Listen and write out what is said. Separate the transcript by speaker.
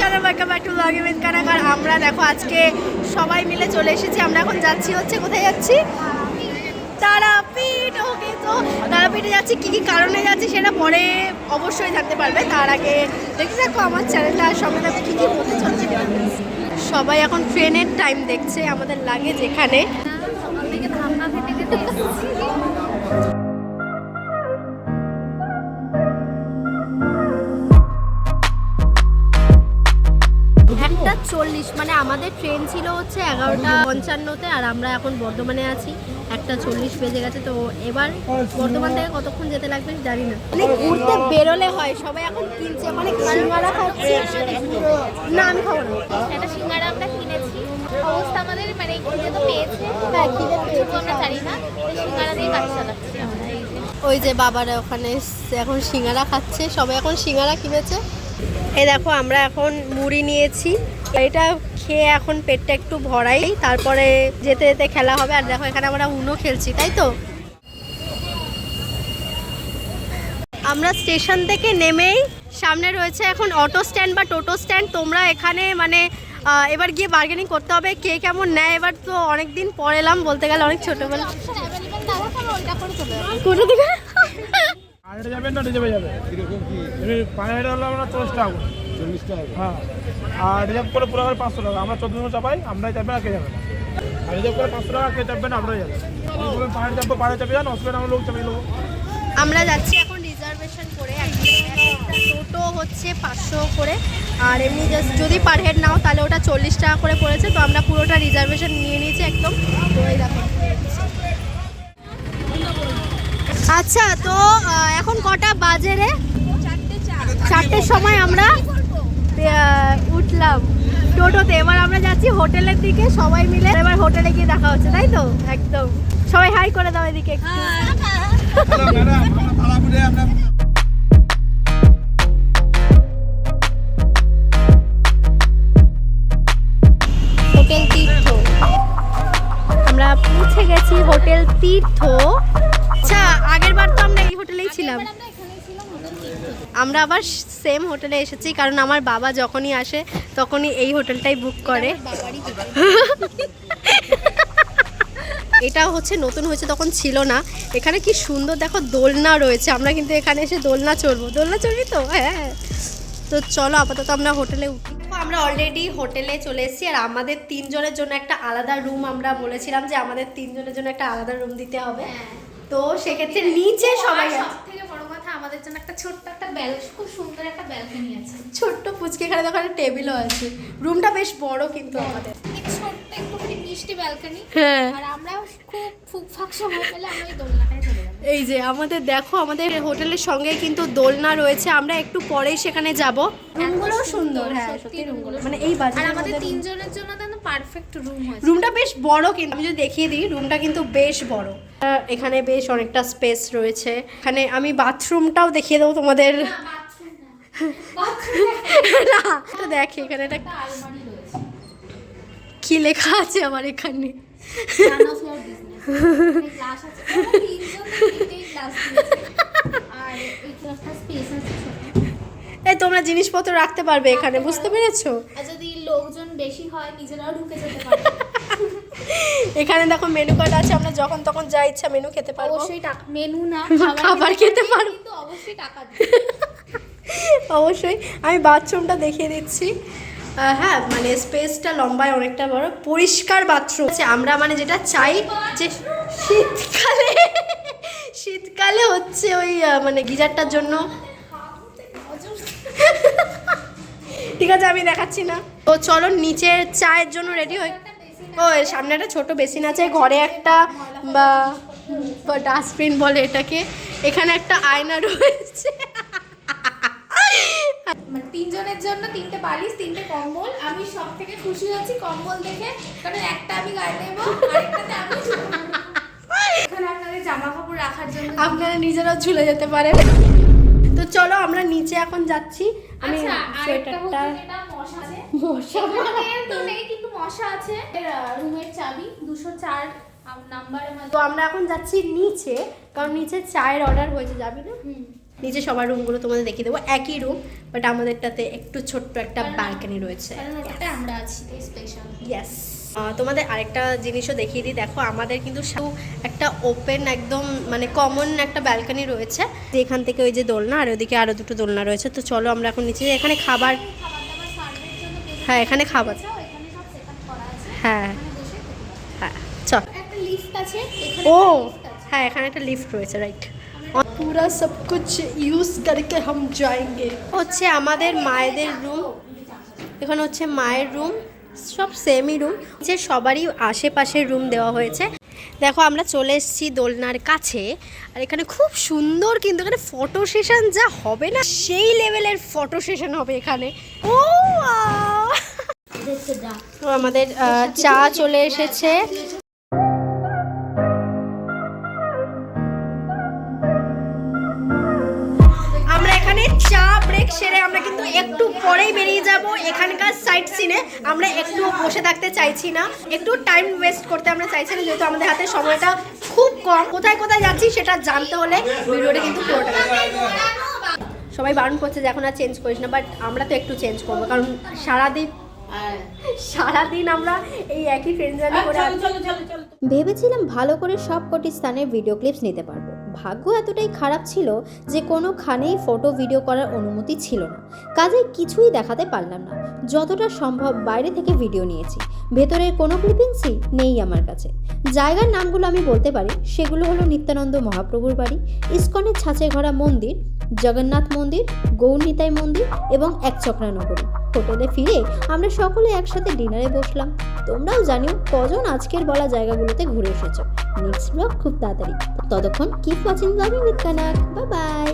Speaker 1: Channel welcome back to blogging with আমরা দেখো আজকে সবাই মিলে চলে এসেছি। আমরা এখন যাচ্ছি হচ্ছে, কোথায় যাচ্ছি? তারাপীঠ। ওকে, তো তারাপীঠে যাচ্ছি। কী কী কারণে যাচ্ছি সেটা পরে অবশ্যই জানতে পারবে। তার আগে দেখতে দেখো আমার চ্যানেলটা সঙ্গে দেখো কী কী হতে চলছে। সবাই এখন ট্রেনের টাইম দেখছে আমাদের লাগে যেখানে
Speaker 2: থেকে
Speaker 1: একটা চল্লিশ মানে আমাদের ট্রেন ছিল হচ্ছে এগারোটা পঞ্চান্নতে আর আমরা এখন বর্ধমানে আছি। একটা চল্লিশ বেজে গেছে তো এবার বর্ধমান থেকে কতক্ষণ যেতে লাগবে জানি না। মানে ঘুরতে বেরোলে হয় সবাই এখন কিনছে মানে সিঙ্গারা খাচ্ছে। না আমি খাব না।
Speaker 2: একটা সিঙ্গারা আমরা কিনেছি। অবস্থা আমাদের মানে খিদে তো পেয়েছে
Speaker 1: হ্যাঁ, খিদে পেয়েছে।
Speaker 2: কিছু আমরা জানি না সিঙ্গারা দিয়ে কাজ চালাচ্ছি। আমরা
Speaker 1: ওই যে বাবারা ওখানে এসছে, এখন সিঙ্গারা খাচ্ছে সবাই এখন সিঙ্গারা কিনেছে। এই দেখো আমরা এখন মুড়ি নিয়েছি। এটা খেয়ে এখন পেটটা একটু ভরাই, তারপরে যেতে যেতে খেলা হবে। আর দেখো, এখানে আমরা উনো খেলছি, তাই তো? আমরা স্টেশন থেকে নেমেই সামনে রয়েছে এখন অটো স্ট্যান্ড বা টোটো স্ট্যান্ড। তোমরা এখানে মানে এবার গিয়ে বার্গেনিং করতে হবে কে কেমন নেয়। এবার তো অনেক দিন পর এলাম, বলতে গেলে অনেক ছোটোবেলা। কোথা থেকে
Speaker 3: হ্যাঁ। আর রিজার্ভ করে পুরো করে পাঁচশো টাকা। আমরা চোদ্দ জন চাপাই আমরাই চাপবেন আর কে যাবে না। আর রিজার্ভ করে পাঁচশো টাকা কে চাপবেন আমরাই যাবে। পাহাড়ে চাপবো পাহাড়ে চাপে যান অসুবিধা আমরা লোক চাপিয়ে দেবো।
Speaker 1: আমরা যাচ্ছি এখন রিজার্ভেশন করে। টোটো হচ্ছে পাঁচশো করে। আর এমনি জাস্ট যদি পার হেড নাও তাহলে ওটা চল্লিশ টাকা করে পড়েছে। তো আমরা পুরোটা রিজার্ভেশন নিয়ে নিয়েছি একদম। তো এই দেখো। আচ্ছা তো এখন কটা বাজে রে? চারটের সময় আমরা উঠলাম। টোটোতে। এবার আমরা যাচ্ছি হোটেলের দিকে সবাই মিলে। এবার হোটেলে গিয়ে দেখা হচ্ছে তাই তো? একদম। সবাই হাই করে দাও এদিকে হোটেল তীর্থ। আমরা পৌঁছে গেছি হোটেল তীর্থ। আচ্ছা আগের বার তো আমরা এই হোটেলেই ছিলাম।
Speaker 2: আমরা
Speaker 1: আবার সেম হোটেলে এসেছি কারণ আমার বাবা যখনই আসে তখনই এই হোটেলটাই বুক করে। এটা হচ্ছে নতুন হয়েছে তখন ছিল না। এখানে কি সুন্দর দেখো দোলনা রয়েছে। আমরা কিন্তু এখানে এসে দোলনা চড়বো। দোলনা চড়বি তো? হ্যাঁ। তো চলো আপাতত আমরা হোটেলে উঠি। আমরা অলরেডি হোটেলে চলে এসেছি আর আমাদের তিনজনের জন্য একটা আলাদা রুম আমরা বলেছিলাম যে আমাদের তিনজনের জন্য একটা আলাদা রুম দিতে হবে। তো সেক্ষেত্রে নিচে সবাই
Speaker 2: সব থেকে আমাদের জন্য একটা ছোট্ট একটা ব্যাল খুব সুন্দর একটা ব্যালকনি আছে।
Speaker 1: ছোট্ট পুচকে এখানে দেখো একটা টেবিলও আছে। রুমটা বেশ বড় কিন্তু আমাদের।
Speaker 2: ছোট্ট একটুখানি মিষ্টি ব্যালকনি
Speaker 1: হ্যাঁ।
Speaker 2: আর আমরাও খুব ফুক ফাক সময় পেলে আমরা এই দোলনাটায় চলে যাব।
Speaker 1: এই যে আমাদের দেখো আমাদের হোটেলের সঙ্গে কিন্তু দোলনা রয়েছে। আমরা একটু পরেই সেখানে যাব। রুমগুলো সুন্দর হ্যাঁ সত্যি রুমগুলো মানে এই
Speaker 2: আর
Speaker 1: বাজারে
Speaker 2: আমাদের তিনজনের জন্য পারফেক্ট রুম হয়েছে
Speaker 1: রুমটা বেশ বড় কিন্তু আমি যদি দেখিয়ে দিই রুমটা কিন্তু বেশ বড়। এখানে বেশ অনেকটা স্পেস রয়েছে। এখানে আমি বাথরুমটাও দেখিয়ে দেবো তোমাদের। না দেখে এখানে একটা কি লেখা আছে আমার এখানে?
Speaker 2: এই
Speaker 1: তোমরা জিনিসপত্র রাখতে পারবে এখানে বুঝতে পেরেছ?
Speaker 2: যদি লোকজন হয় নিজেরাও ঢুকে যেতে পারে।
Speaker 1: এখানে দেখো মেনু কার্ড আছে আমরা যখন তখন যা ইচ্ছা মেনু খেতে পারব।
Speaker 2: অবশ্যই টাকা মেনু না
Speaker 1: খাবার খেতে
Speaker 2: পারবে,
Speaker 1: পারো।
Speaker 2: কিন্তু অবশ্যই টাকা
Speaker 1: অবশ্যই। আমি বাথরুমটা দেখিয়ে দিচ্ছি। হ্যাঁ মানে স্পেসটা লম্বায় অনেকটা বড়। পরিষ্কার বাথরুম। আছে আমরা মানে যেটা চাই যে শীতকালে শীতকালে হচ্ছে ওই মানে গিজারটার জন্য। ঠিক আছে আমি দেখাচ্ছি না। তো চলো নিচে চায়ের জন্য রেডি হই। ও সামনে একটা ছোট বেসিন আছে ঘরে একটা বা ডাস্টবিন বলে এটাকে। এখানে একটা আয়না রয়েছে।
Speaker 2: মানে তিনজনের জন্য তিনটে বালিশ তিনটে কম্বল। আমি সব থেকে খুশি হচ্ছি কম্বল দেখে কারণ একটা আমি গায়ে নেব আরেকটাতে আমি এখানে আপনাদের জামা কাপড় রাখার জন্য
Speaker 1: আপনারা নিজেরাও ঝুলে যেতে পারেন। তো চলো আমরা নিচে এখন যাচ্ছি। আমি
Speaker 2: আচ্ছা
Speaker 1: সোয়েটারটা
Speaker 2: মশা। আছে
Speaker 1: মশা
Speaker 2: তো নেই কিন্তু মশা আছে। রুমের চাবি দুশো চার
Speaker 1: তো আমরা এখন যাচ্ছি নিচে কারণ নিচে চায়ের অর্ডার হয়েছে যাবি না। নিচে সবার রুমগুলো তোমাদের দেখিয়ে দেবো। একই রুম বাট আমাদেরটাতে একটু ছোট্ট একটা ব্যালকনি রয়েছে।
Speaker 2: আমরা আছি স্পেশাল
Speaker 1: ইয়েস তোমাদের আরেকটা জিনিসও দেখিয়ে দিই। দেখো আমাদের কিন্তু একটা ওপেন একদম মানে কমন একটা ব্যালকনি রয়েছে। এখান থেকে ওই যে দোলনা আর ওদিকে আরও দুটো দোলনা রয়েছে। তো চলো আমরা এখন নিচে। এখানে খাবার হ্যাঁ এখানে খাবার। হ্যাঁ। হ্যাঁ চল। ও। হ্যাঁ এখানে একটা লিফট রয়েছে রাইট পুরা সব কুছ ইউজ করকে হাম যাएंगे হচ্ছে আমাদের মায়েদের রুম এখানে হচ্ছে মায়ের রুম সব সেমই রুম যে সবারই আশেপাশের রুম দেওয়া হয়েছে। দেখো আমরা চলে এসেছি দোলনার কাছে। আর এখানে খুব সুন্দর কিন্তু এখানে ফটো সেশন যা হবে না সেই লেভেলের ফটো সেশন হবে এখানে। ও আমাদের চা চলে এসেছে। চা ব্রেক সেরে আমরা কিন্তু একটু পরেই বেরিয়ে যাব। এখানকার সাইট সিনে আমরা একটু বসে থাকতে চাইছি না। একটু টাইম ওয়েস্ট করতে আমরা চাইছি না যেহেতু আমাদের হাতে সময়টা খুব কম। কোথায় কোথায় যাচ্ছি সেটা জানতে হলে ভিডিওটা কিন্তু পুরোটা সবাই বারণ করছে যে এখন আর চেঞ্জ করিস না বাট আমরা তো একটু চেঞ্জ করব কারণ সারাদিন সারাদিন আমরা এই একই ফ্রেন্ড জার্নি করে
Speaker 4: ভেবেছিলাম ভালো করে সব কটি স্থানের ভিডিও ক্লিপস নিতে পারব। ভাগ্য এতটাই খারাপ ছিল যে কোনোখানেই ফটো ভিডিও করার অনুমতি ছিল না। কাজে কিছুই দেখাতে পারলাম না। যতটা সম্ভব বাইরে থেকে ভিডিও নিয়েছি। ভেতরের কোনো ক্লিপিংসই নেই আমার কাছে। জায়গার নামগুলো আমি বলতে পারি। সেগুলো হলো নিত্যানন্দ মহাপ্রভুর বাড়ি, ইস্কনের ছাঁচে ঘরা মন্দির, জগন্নাথ মন্দির, গৌরনীতাই মন্দির এবং একচক্রা নগরী হোটেলে ফিরে আমরা সকলে একসাথে ডিনারে বসলাম। তোমরাও জানিও কজন আজকের বলা জায়গাগুলোতে ঘুরে এসেছ। নেক্সট ব্লগ খুব তাড়াতাড়ি। ততক্ষণ keep watching blogging with Kanak bye bye